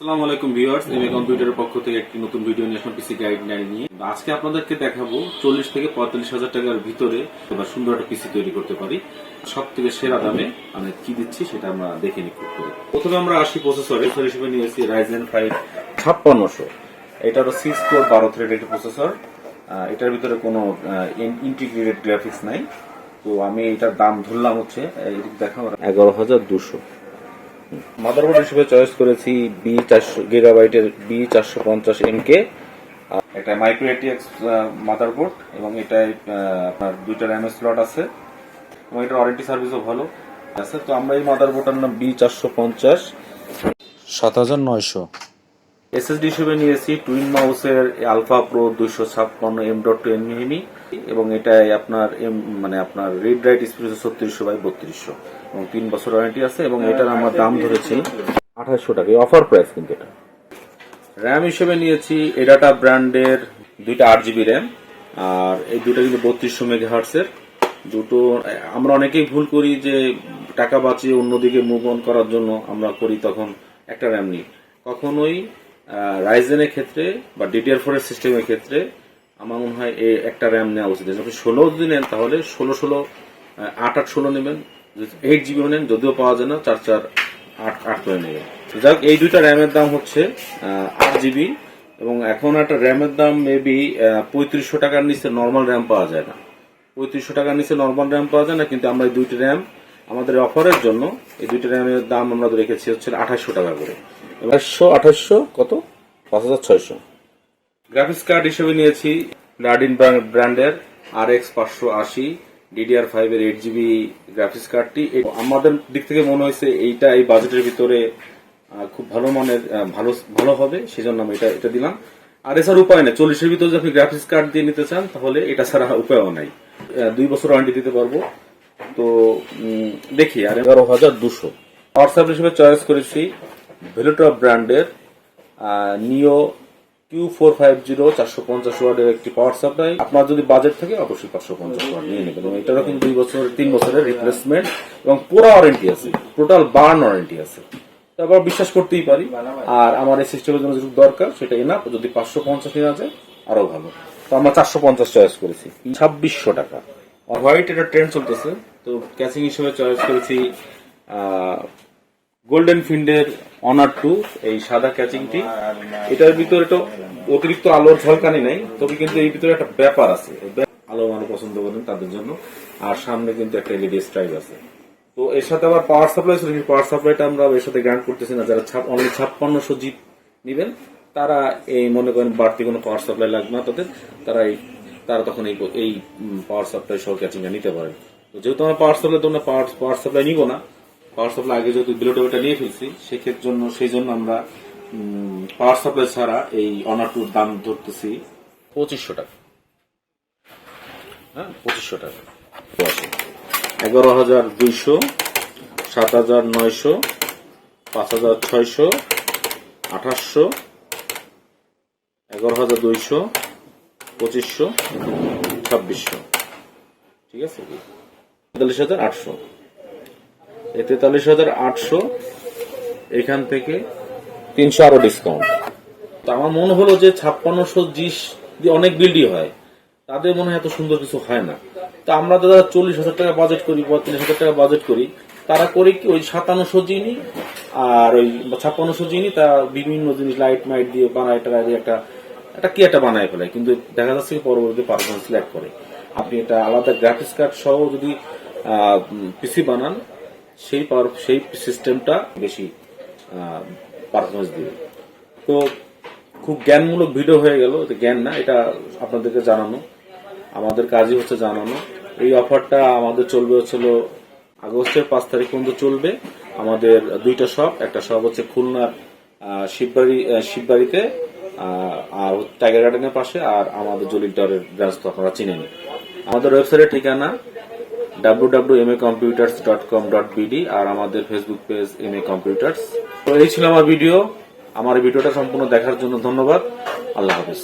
আসসালামু আলাইকুম viewers MA কম্পিউটারের পক্ষ থেকে একটি নতুন ভিডিও ন্যাশনাল পিসি গাইডলাইন নিয়ে। আজকে আপনাদেরকে দেখাবো চল্লিশ থেকে পঁয়তাল্লিশ হাজার টাকার ভিতরে এবার সুন্দর একটা পিসি তৈরি করতে পারি। সব থেকে সেরা দামে আমি কি দিচ্ছি সেটা আমরা দেখে নিই প্রথমে আমরা আসি প্রসেসরে প্রসেসর হিসেবে নিয়েছি রাইজেন ফাইভ ছাপ্পান্নশো। এটা হলো সিক্স কোর বারো থ্রেডেড প্রসেসর এটার ভিতরে কোনো ইন্টিগ্রেটেড গ্রাফিক্স নাই। তো আমি এটার দাম ধরলাম হচ্ছে এদিকে দেখো এগারো হাজার দুশো। মাদারবোর্ড হিসেবে চয়েস করেছি বি চারশো গিগাবাইটের বি চারশো পঞ্চাশ এম কে এটা মাইক্রো এটিএক্স মাদারবোর্ড এবং এটায় আপনার দুইটা র্যামের স্লট আছে। এবং এটার ওয়ারেন্টি সার্ভিসও ভালো। আছে, তো আমরা এই মাদারবোর্ডটার নাম বি চারশো পঞ্চাশ। সাত হাজার নয়শো। এসএসডি হিসেবে নিয়েছি টুইন মাউসের আলফা প্রো দুইশো ছাপ্পান্ন এম ডট টু এমএমই এবং এটাই আপনার এম মানে আপনার রিড রাইট স্পিড ছত্রিশশো বাই বত্রিশশো। এবং তিন বছর ওয়ারেন্টি আছে এবং এটার আমার দাম ধরেছি আঠাশশো টাকা। অফার প্রাইস কিন্তু এটা। র্যাম হিসেবে নিয়েছি এডাটা ব্র্যান্ডের দুইটা আট জিবি র্যাম আর এই দুটো কিন্তু বত্রিশশো মেগা হার্টসের দুটো, আমরা অনেকেই ভুল করি যে টাকা বাঁচিয়ে অন্যদিকে মুভ অন করার জন্য আমরা করি তখন একটা র্যাম নিই। কখনোই রাইজেনের ক্ষেত্রে বা ডিটিআর ফোরের সিস্টেমের ক্ষেত্রে আমার মনে হয় এই একটা র্যাম নেওয়া উচিত। যখন ষোলো যদি নেন, তাহলে ষোলো ষোলো আট আট ষোলো নেবেন। এইট জিবি নেন, যদিও পাওয়া যায় না, চার চার আট আট করে নেবেন। যাক এই দুইটা র্যামের দাম হচ্ছে আট জিবি এবং এখন একটা র্যামের দাম মেবি পঁয়ত্রিশশো টাকার নিচে নর্মাল র্যাম পাওয়া যায় না। পঁয়ত্রিশশো টাকার নিচে নর্মাল র্যাম পাওয়া যায় না, কিন্তু আমরা এই দুইটি র্যাম আমাদের অফারের জন্য এই দুইটি র্যামের দাম আমরা রেখেছি হচ্ছে আঠাশশো টাকা করে। আঠাশশো আঠাশশো কত? পাঁচ হাজার ছয়শো। গ্রাফিক্স কার্ড হিসেবে নিয়েছি লার্ডিন ব্র্যান্ডের আর এক্স পাঁচশো আশি, ডিডিআর ফাইভ এর এইট জিবি গ্রাফিক্স কার্ডটি। আমাদের দিক থেকে মনে হয়েছে এইটা এই বাজেটের ভিতরে খুব ভালো মানের ভালো ভালো হবে, সেজন্য আমি এটা এটা দিলাম। আর এছাড়া উপায় নেই, চল্লিশের ভিতরে যদি আপনি গ্রাফিক্স কার্ড দিয়ে নিতে চান, তাহলে এটা ছাড়া উপায়ও নাই। দুই বছর ওয়ারেন্টি দিতে পারব। তো দেখি, আর এগারো হাজার দুশো। হোয়াটসঅ্যাপ হিসেবে চয়েস করেছি ভেলোটপ ব্র্যান্ডের নিও কিউ ফোর ফাইভ জিরো চারশো পঞ্চাশ ওয়ার্ডের একটি পাওয়ার সাপ্লাই আপনার যদি বাজেট থাকে, অবশ্যই পাঁচশো পঞ্চাশ ওয়ার্ড নিয়ে নেবেন। এবং এটারও কিন্তু দুই বছর, তিন বছরের রিপ্লেসমেন্ট এবং পুরো ওয়ারেন্টি আছে। টোটাল বার্ন ওয়ারেন্টি আছে। তারপর বিশ্বাস করতেই পারি। আর আমার এই সিস্টেমের জন্য যেটুকু দরকার, সেটা এনাফ যদি পাঁচশো পঞ্চাশ নেওয়া যায় আরও ভালো। তো আমরা চারশো পঞ্চাশ চয়েস করেছি। ছাব্বিশশো টাকা। হোয়াইট এটা ট্রেন্ড চলতেছে। তো ক্যাচিং হিসেবে চয়েস করেছি গোল্ডেন ফিন্ডের অনার টু এই সাদা ক্যাচিংটি এটার ভিতরে তো অতিরিক্ত আলোর ঝলকানি নেই, তবে কিন্তু এই ভিতরে একটা ব্যাপার আছে। আলো মানুষ পছন্দ করেন তাদের জন্য। আর সামনে কিন্তু একটা এলইডি স্ট্রাইপ আছে। তো এর সাথে আবার পাওয়ার সাপ্লাই ছিল পাওয়ার সাপ্লাইটা আমরা এর সাথে গ্রান্ট করতেছি না। যারা অনলি ছাপ্পান্নশো জিপ নিবেন, তারা এই মনে করেন বাড়তি কোনো পাওয়ার সাপ্লাই লাগবে না তাদের। তারা এই তারা তখন এই এই পাওয়ার সাপ্লাই সহ ক্যাচিংটা নিতে পারেন। তো যেহেতু আমরা পাওয়ার সাপ্লাই তোমরা পাওয়ার পাওয়ার সাপ্লাই নিব না। পাওয়ার সাপ্লাই আগে যেহেতু বিলোটোটা নিয়ে ফেলছি সেক্ষেত্রে জন্য সেই জন্য আমরা পাওয়ার সাপ্লাই ছাড়া এই অনার টুর দাম ধরতেছি পঁচিশশো টাকা। হ্যাঁ পঁচিশশো টাকা। এগারো হাজার দুইশো সাত হাজার নয়শো পাঁচ হাজার ছয়শো আঠাশশো এগারো হাজার দুইশো পঁচিশশো ছাব্বিশশো। ঠিক আছে? তেতাল্লিশ হাজার আটশো। এই তেতাল্লিশ হাজার আটশো, এখান থেকে তিনশো আরও ডিসকাউন্ট তো আমার মনে হলো যে ছাপ্পান্নশো জিস দিয়ে অনেক বিল্ডই হয়, তাদের মনে হয় এত সুন্দর কিছু হয় না। তো আমরা যারা চল্লিশ হাজার টাকা বাজেট করি পঁয়ত্রিশ হাজার টাকা বাজেট করি, তারা করি কি ওই সাতান্নশো জিনি আর ওই ছাপ্পান্নশো জিনি তা বিভিন্ন জিনিস লাইট মাইট দিয়ে বানায় টাকা দিয়ে একটা একটা কি একটা বানায় ফেলে। কিন্তু দেখা যাচ্ছে কি পরবর্তী পারফরমেন্স ল্যাক করে। আপনি এটা আলাদা গ্রাফিক্স কার্ড সহ যদি পিসি বানান সেই সেই সিস্টেমটা বেশি পারফরমেন্স দিবে। তো খুব জ্ঞানমূলক ভিডিও হয়ে গেল জ্ঞান না, এটা আপনাদেরকে জানানো। আমাদের কাজই হচ্ছে জানানো। এই অফারটা আমাদের চলবে হচ্ছিল আগস্টের পাঁচ তারিখ পর্যন্ত চলবে। আমাদের দুইটা শপ একটা শপ হচ্ছে খুলনার শিববাড়ি শিববাড়িতে আর টাইগার গার্ডেনের পাশে, আর আমাদের জলিল টাওয়ারের ব্রাঞ্চ তো আপনারা চিনেন আমাদের ওয়েবসাইটের ঠিকানা www.macomputers.com.bd আর আমাদের Facebook page M A computers তো এই ছিল আমার ভিডিও আমার ভিডিওটা সম্পূর্ণ দেখার জন্য ধন্যবাদ। আল্লাহ হাফিজ।